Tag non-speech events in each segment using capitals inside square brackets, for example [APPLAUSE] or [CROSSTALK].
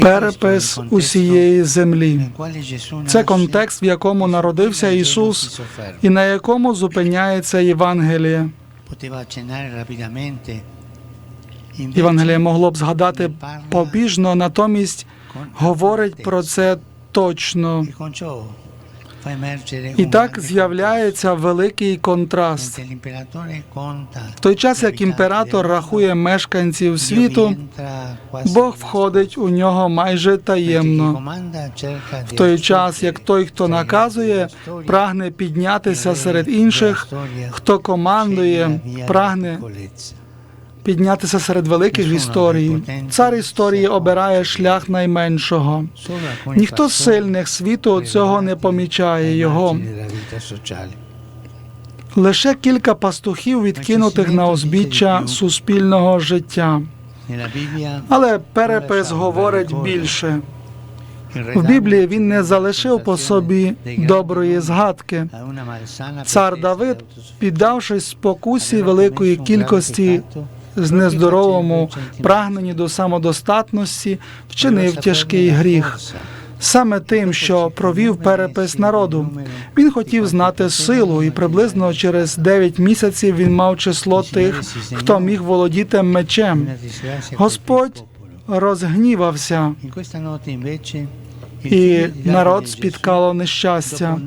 перепис усієї землі. Це контекст, в якому народився Ісус і на якому зупиняється Євангеліє. Євангеліє могло б згадати побіжно, натомість говорить про це точно. І так з'являється великий контраст. В той час, як імператор рахує мешканців світу, Бог входить у нього майже таємно. В той час, як той, хто наказує, прагне піднятися серед інших, хто командує, прагне піднятися серед великих історій. Цар історії обирає шлях найменшого. Ніхто з сильних світу цього не помічає його. Лише кілька пастухів відкинутих на узбіччя суспільного життя. Але перепис говорить більше. В Біблії він не залишив по собі доброї згадки. Цар Давид, піддавшись спокусі великої кількості з нездоровому прагненні до самодостатності, вчинив тяжкий гріх. Саме тим, що провів перепис народу, він хотів знати силу, і приблизно через 9 місяців він мав число тих, хто міг володіти мечем. Господь розгнівався, і народ спіткало нещастя.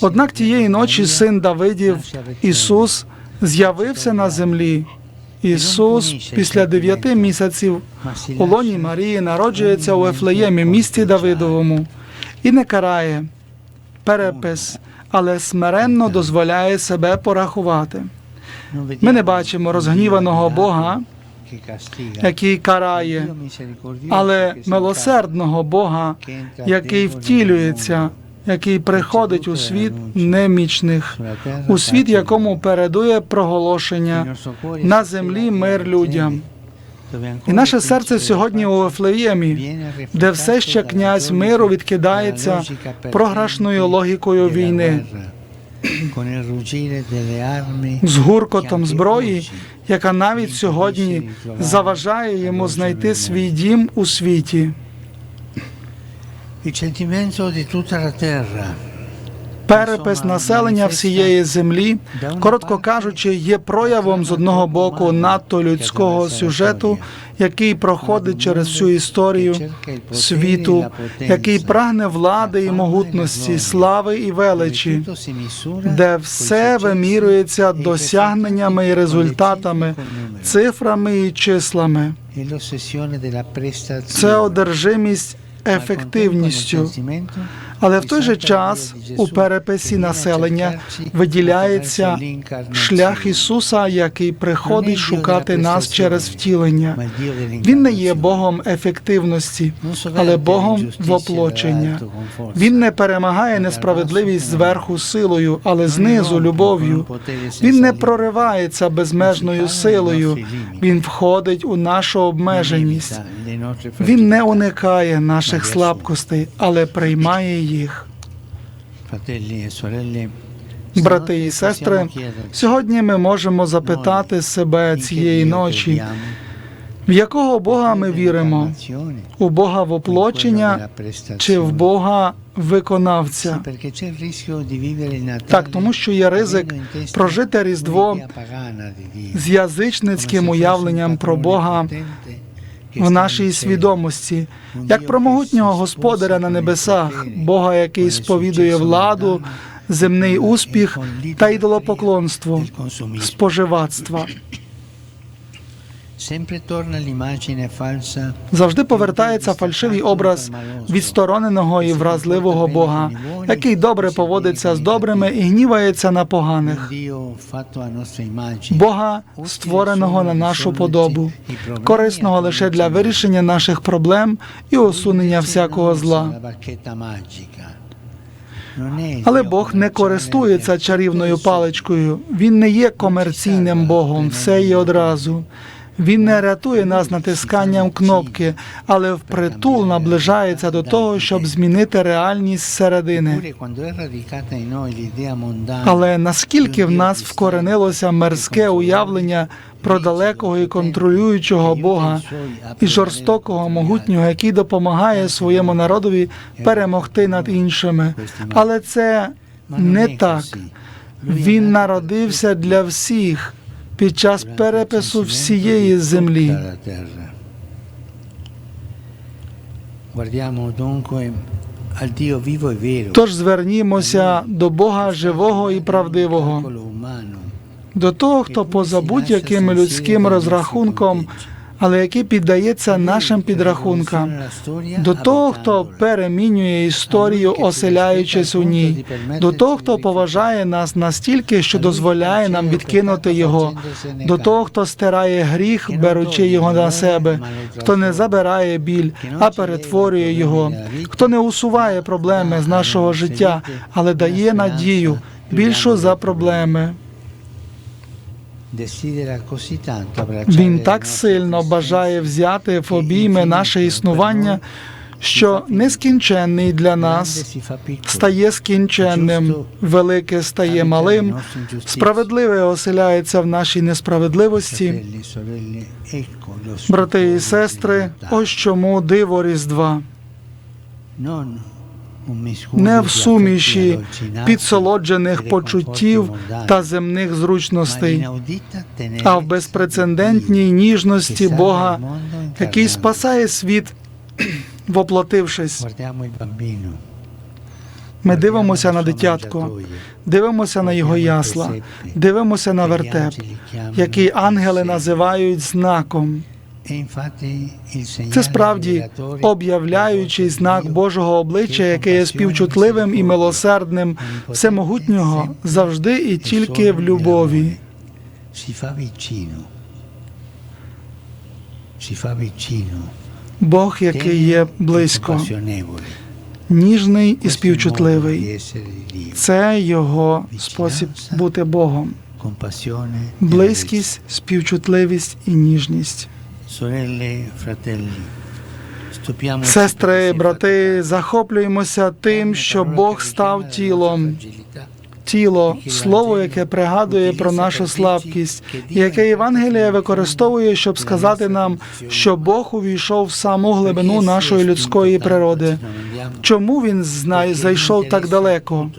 Однак тієї ночі син Давидів Ісус з'явився на землі. Ісус після дев'яти місяців у лоні Марії народжується у Ефлеємі, місті Давидовому, і не карає перепис, але смиренно дозволяє себе порахувати. Ми не бачимо розгніваного Бога, який карає, але милосердного Бога, який втілюється, який приходить у світ немічних, у світ, якому передує проголошення на землі мир людям. І наше серце сьогодні у Ефлеємі, де все ще князь миру відкидається програшною логікою війни, з гуркотом зброї, яка навіть сьогодні заважає йому знайти свій дім у світі. Перепис населення всієї землі, коротко кажучи, є проявом з одного боку надто людського сюжету, який проходить через всю історію світу, який прагне влади і могутності, слави і величі, де все вимірюється досягненнями і результатами, цифрами і числами. Це одержимість ефективністю. Але в той же час у переписі населення виділяється шлях Ісуса, який приходить шукати нас через втілення. Він не є Богом ефективності, але Богом воплочення. Він не перемагає несправедливість зверху силою, але знизу любов'ю. Він не проривається безмежною силою. Він входить у нашу обмеженість. Він не уникає наших слабкостей, але приймає їх. Брати і сестри, сьогодні ми можемо запитати себе цієї ночі, в якого Бога ми віримо? У Бога воплочення чи в Бога виконавця? Так, тому що є ризик прожити Різдво з язичницьким уявленням про Бога в нашій свідомості, як про могутнього господаря на небесах, Бога, який сповідує владу, земний успіх та ідолопоклонство, споживацтва. Завжди повертається фальшивий образ відстороненого і вразливого Бога, який добре поводиться з добрими і гнівається на поганих. Бога, створеного на нашу подобу, корисного лише для вирішення наших проблем і усунення всякого зла. Але Бог не користується чарівною паличкою. Він не є комерційним Богом, все є одразу. Він не рятує нас натисканням кнопки, але впритул наближається до того, щоб змінити реальність зсередини. Але наскільки в нас вкоренилося мерзке уявлення про далекого і контролюючого Бога і жорстокого могутнього, який допомагає своєму народові перемогти над іншими. Але це не так. Він народився для всіх під час перепису всієї землі. Тож звернімося до Бога живого і правдивого, до того, хто поза будь-яким людським розрахунком, але який піддається нашим підрахункам, до того, хто перемінює історію, оселяючись у ній, до того, хто поважає нас настільки, що дозволяє нам відкинути його, до того, хто стирає гріх, беручи його на себе, хто не забирає біль, а перетворює його, хто не усуває проблеми з нашого життя, але дає надію більшу за проблеми. Він так сильно бажає взяти в обійми наше існування, що нескінченний для нас стає скінченним, велике стає малим, справедливе оселяється в нашій несправедливості. Брати і сестри, ось чому диво Різдва. Не в суміші підсолоджених почуттів та земних зручностей, а в безпрецедентній ніжності Бога, який спасає світ, [CLEARS THROAT] воплотившись. Ми дивимося на дитятко, дивимося на його ясла, дивимося на вертеп, який ангели називають знаком. Це справді об'являючий знак Божого обличчя, який є співчутливим і милосердним, всемогутнього завжди і тільки в любові. Бог, який є близько, ніжний і співчутливий. Це його спосіб бути Богом. E Близькість, співчутливість і ніжність. Сестри, брати, захоплюємося тим, що Бог став тілом. тіло, слово, яке пригадує про нашу слабкість, яке Євангеліє використовує, щоб сказати нам, що Бог увійшов в саму глибину нашої людської природи. Чому він зайшов так далеко?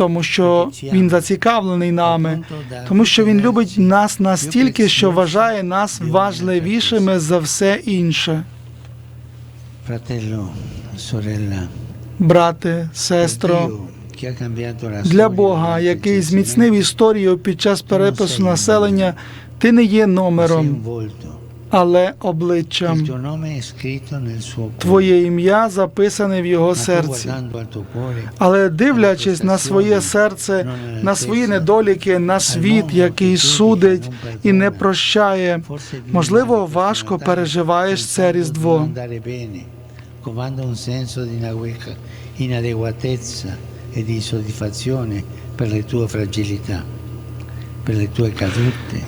Тому що він зацікавлений нами, тому що він любить нас настільки, що вважає нас важливішими за все інше. Брате, сестро, для Бога, який зміцнив історію під час перепису населення, ти не є номером. Але обличчям. Твоє ім'я записане в його серці. Але дивлячись на своє серце, на свої недоліки, на світ, який судить і не прощає, можливо, важко переживаєш це Різдво. covando un senso di inadeguatezza e di insoddisfazione per le tue fragilità, per le tue cadute.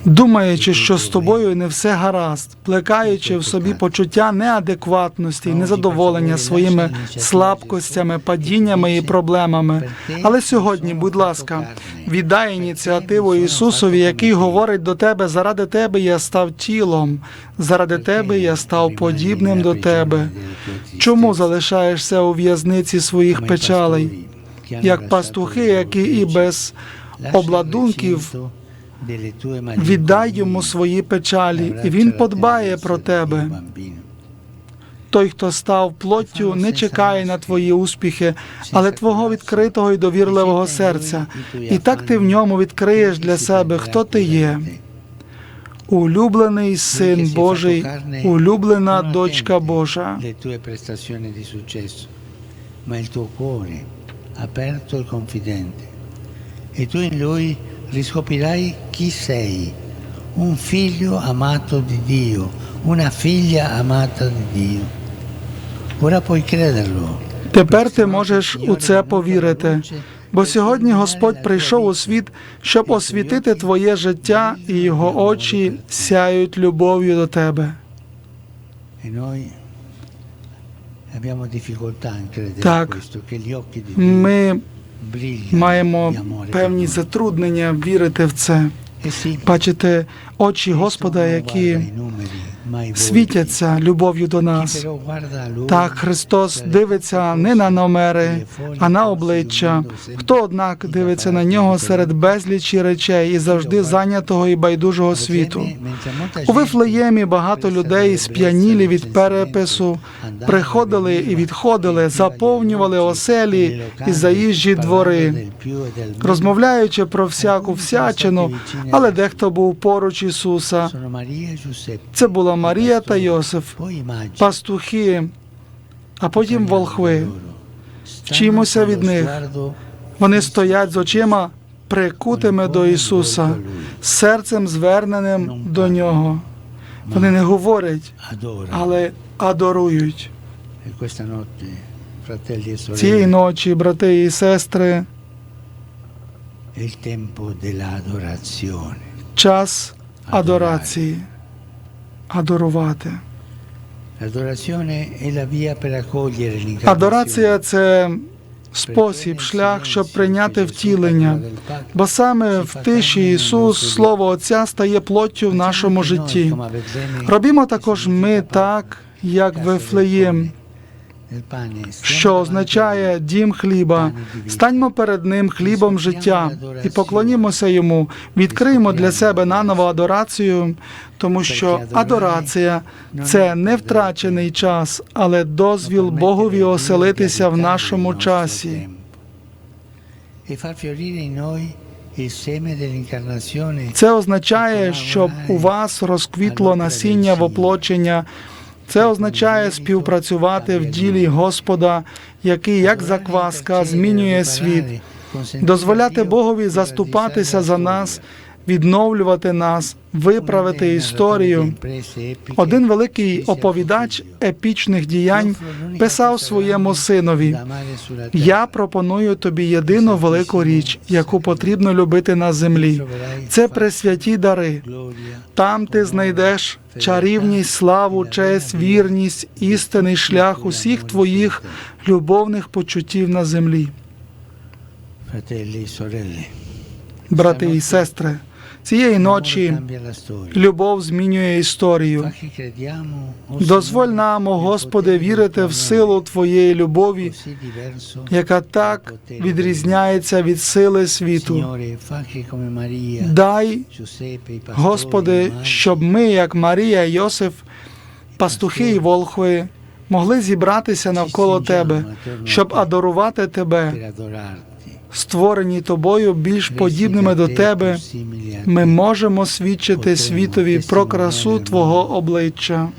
Думаючи, що з тобою не все гаразд, плекаючи в собі почуття неадекватності і незадоволення своїми слабкостями, падіннями і проблемами. Але сьогодні, будь ласка, віддай ініціативу Ісусові, який говорить до тебе: заради тебе я став тілом, заради тебе я став подібним до тебе. Чому залишаєшся у в'язниці своїх печалей, як пастухи, які і без обладунків віддай йому свої печалі, і він подбає про тебе. Той, хто став плоттю, не чекає на твої успіхи, але твого відкритого і довірливого серця. І так ти в ньому відкриєш для себе, хто ти є. Улюблений син Божий, улюблена дочка Божа. aperto e confidente. E tu in lui riscoprirai chi sei, un figlio amato di Dio, una figlia amata di Dio. Ora puoi crederlo. Тепер ти можеш у це повірити. Бо сьогодні Господь прийшов у світ, щоб освітити твоє життя, і його очі сяють любов'ю до тебе. E Так. Ми маємо певні затруднення вірити в це. Бачите очі Господа, які світяться любов'ю до нас. Так, Христос дивиться не на номери, а на обличчя. Хто, однак, дивиться на нього серед безлічі речей і завжди зайнятого і байдужого світу. У Вифлеємі багато людей, сп'янілі від перепису, приходили і відходили, заповнювали оселі і заїжджі двори, розмовляючи про всяку всячину, але дехто був поруч Ісуса. Це була Марія та Йосиф, пастухи, а потім волхви. Вчимося від них. Вони стоять з очима прикутими до Ісуса, серцем зверненим до Нього. Вони не говорять, але адорують. Цієї ночі, брати і сестри, час адорації. Адорувати. Адорація це спосіб, шлях, щоб прийняти втілення. Бо саме в тиші Ісус, Слово Отця, стає плоттю в нашому житті. Робімо також ми так, як Вифлеєм, що означає дім хліба. Станьмо перед ним хлібом життя і поклонімося йому, відкриємо для себе наново адорацію, тому що адорація це не втрачений час, але дозвіл Богові оселитися в нашому часі. Це означає, щоб у вас розквітло насіння воплочення. Це означає співпрацювати в ділі Господа, який, як закваска, змінює світ, дозволяти Богові заступатися за нас, відновлювати нас, виправити історію. Один великий оповідач епічних діянь писав своєму синові: Я пропоную тобі єдину велику річ, яку потрібно любити на землі. Це пресвяті дари. Там ти знайдеш чарівність, славу, честь, вірність, істинний шлях усіх твоїх любовних почуттів на землі. Брати і сестри, цієї ночі любов змінює історію. Дозволь нам, о Господи, вірити в силу Твоєї любові, яка так відрізняється від сили світу. Дай, Господи, щоб ми, як Марія, Йосиф, пастухи і волхви, могли зібратися навколо Тебе, щоб адорувати Тебе, створені Тобою більш подібними до Тебе. Ми можемо свідчити світові про красу Твого обличчя.